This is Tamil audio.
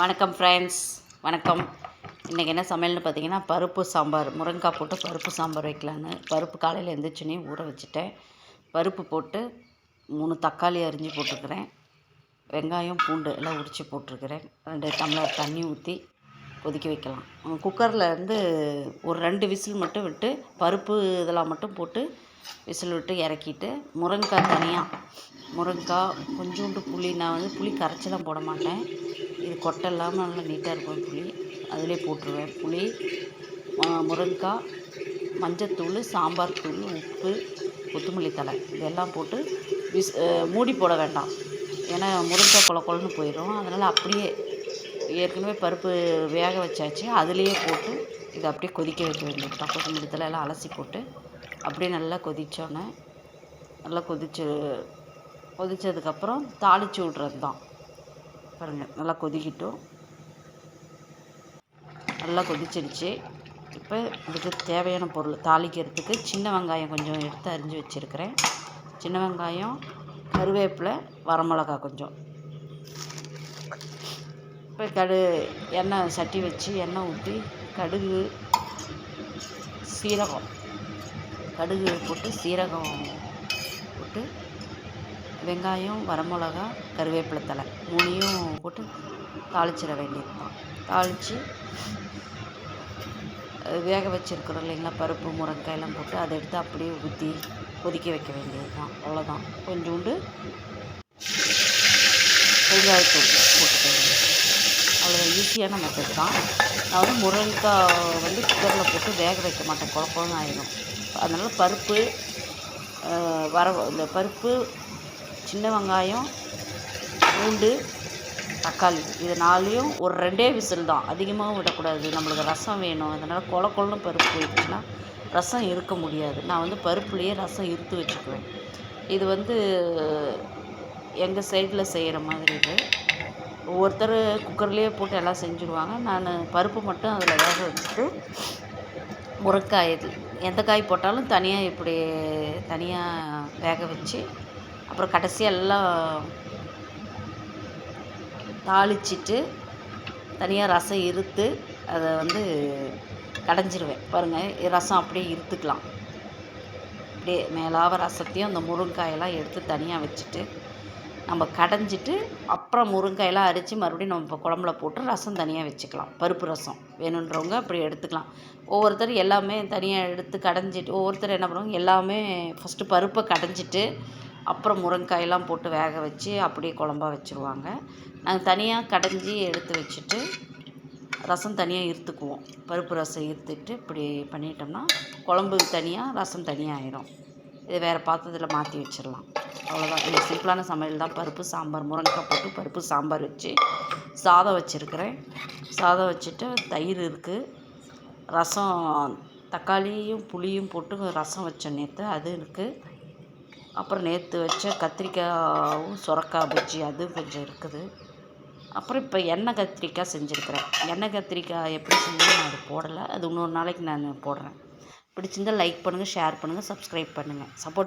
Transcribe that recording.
வணக்கம் ஃப்ரெண்ட்ஸ் வணக்கம். இன்றைக்கி என்ன சமையல்னு பார்த்தீங்கன்னா பருப்பு சாம்பார். முருங்கைக்காய் போட்டு பருப்பு சாம்பார் வைக்கலான்னு பருப்பு காலையில் எழுந்திரிச்சுனே ஊற வச்சுட்டேன். பருப்பு போட்டு மூணு தக்காளி அரிஞ்சு போட்டுருக்கிறேன். வெங்காயம் பூண்டு எல்லாம் உரித்து போட்டிருக்கிறேன். ரெண்டு டம்ளர் தண்ணி ஊற்றி கொதிக்க வைக்கலாம். குக்கரில் வந்து ஒரு ரெண்டு விசில் மட்டும் விட்டு பருப்பு இதெல்லாம் மட்டும் போட்டு விசில் விட்டு இறக்கிட்டு முருங்கைக்காய் தனியாக முருங்கைக்காய் கொஞ்சோண்டு புளி நான் வந்து புளி கரைச்சலாம் போட மாட்டேன். இது கொட்டை இல்லாமல் நல்லா நீட்டாக இருக்கும் புளி. அதிலே போட்டுருவேன். புளி முருங்கைக்காய் மஞ்சத்தூள் சாம்பார் தூள் உப்பு கொத்தமல்லி தழை. இதெல்லாம் போட்டு விஸ் மூடி போட வேண்டாம். ஏன்னா முருங்கைக்காய் கொல கொலன்னு போயிடும் அதனால் அப்படியே ஏற்கனவே பருப்பு வேக வச்சாச்சு. அதுலேயே போட்டு இதை அப்படியே கொதிக்க வைக்க வேண்டியது தான் கொத்தமல்லி தலை எல்லாம் அலசி போட்டு அப்படியே நல்லா கொதித்தோன்னே நல்லா கொதிச்சு கொதித்ததுக்கப்புறம் தாளித்து விட்றது தான் பாருங்கள் நல்லா கொதிக்கட்டும். நல்லா கொதிச்சிடுச்சு இப்போ இதுக்கு தேவையான பொருள் தாளிக்கிறதுக்கு சின்ன வெங்காயம் கொஞ்சம் எடுத்து அரிஞ்சு வச்சுருக்கிறேன். சின்ன வெங்காயம் கருவேப்பிலை வரமிளகா கொஞ்சம். இப்போ கடு எண்ணெய் சட்டி வச்சு எண்ணெய் ஊற்றி கடுகு சீரகம். கடுகு போட்டு சீரகம் போட்டு வெங்காயம் வரமிளகா கருவேப்பிலை தழை மூணையும் போட்டு தாளிச்சிட வேண்டியது தான் தாளித்து வேக வச்சுருக்குறோம் இல்லைங்களா பருப்பு முருங்கைக்காயெல்லாம் போட்டு அதை எடுத்து அப்படியே ஊற்றி கொதிக்க வைக்க வேண்டியது தான் அவ்வளோதான் கொஞ்சோண்டு வெங்காயத்தூள் போட்டுக்க அவ்வளோ ஈஸியான மெத்தட் தான். நான் வந்து முருங்கைக்காய் வந்து குக்கரில் போட்டு வேக வைக்க மாட்டேன். குழப்பம் ஆயிடும். அதனால் பருப்பு வர இந்த பருப்பு சின்ன வெங்காயம் பூண்டு தக்காளி. இது நாலையும் ஒரு ரெண்டே விசில் தான். அதிகமாகவும் விடக்கூடாது. நம்மளுக்கு ரசம் வேணும். அதனால் கொல கொலன்னு பருப்பு போயிடுச்சுன்னா ரசம் இருக்க முடியாது. நான் வந்து பருப்புலேயே ரசம் இருத்து வச்சுக்குவேன். இது வந்து எங்கள் சைடில் செய்கிற மாதிரி இது. ஒவ்வொருத்தர் குக்கர்லேயே போட்டு எல்லாம் செஞ்சுருவாங்க. நான் பருப்பு மட்டும் அதில் வேக வச்சுட்டு முருங்காய் எந்த காய் போட்டாலும் தனியாக இப்படி தனியாக வேக வச்சு அப்புறம் கடைசியாக எல்லாம் தாளிச்சிட்டு தனியாக ரசம் இருத்து அதை வந்து கடைஞ்சிருவேன். பாருங்கள் ரசம் அப்படியே இருத்துக்கலாம். அப்படியே மேலாவ ரசத்தையும் அந்த முருங்காயெல்லாம் எடுத்து தனியாக வச்சுட்டு நம்ம கடைஞ்சிட்டு அப்புறம் முருங்கையெல்லாம் அரித்து மறுபடியும் நம்ம இப்போ குழம்புல போட்டு ரசம் தனியாக வச்சுக்கலாம். பருப்பு ரசம் வேணுன்றவங்க அப்படி எடுத்துக்கலாம். ஒவ்வொருத்தர் எல்லாமே தனியாக எடுத்து கடைஞ்சிட்டு ஒவ்வொருத்தர் என்ன பண்ணுவாங்க எல்லாமே ஃபஸ்ட்டு பருப்பை கடைஞ்சிட்டு அப்புறம் முருங்காயெல்லாம் போட்டு வேக வச்சு அப்படியே குழம்பா வச்சுருவாங்க. நாங்கள் தனியாக கடைஞ்சி எடுத்து வச்சுட்டு ரசம் தனியாக இருத்துக்குவோம். பருப்பு ரசம் இருத்துட்டு இப்படி பண்ணிட்டோம்னா குழம்பு தனியாக ரசம் தனியாக ஆயிரும். இது வேறு பாத்திரத்தில் மாற்றி வச்சிடலாம் அவ்வளோதான் இது சிம்பிளான சமையல் தான். பருப்பு சாம்பார் முருங்கைக்காய் போட்டு பருப்பு சாம்பார் வச்சு சாதம் வச்சுருக்கிறேன். சாதம் வச்சுட்டு தயிர் இருக்குது ரசம் தக்காளியும் புளியும் போட்டு ரசம் வச்சேன் நேற்று அது இருக்குது அப்புறம் நேற்று வச்ச கத்திரிக்காயும் சுரக்காய் பஜ்ஜி அதுவும் கொஞ்சம் இருக்குது. அப்புறம் இப்போ எண்ணெய் கத்திரிக்காய் செஞ்சுருக்கிறேன். எண்ணெய் கத்திரிக்காய் எப்படி செஞ்சாலும் நான் அது போடலை. அது இன்னொரு நாளைக்கு நான் போடுறேன். பிடிச்சிருந்தால் லைக் பண்ணுங்கள் ஷேர் பண்ணுங்கள் சப்ஸ்கிரைப் பண்ணுங்கள் சப்போர்ட்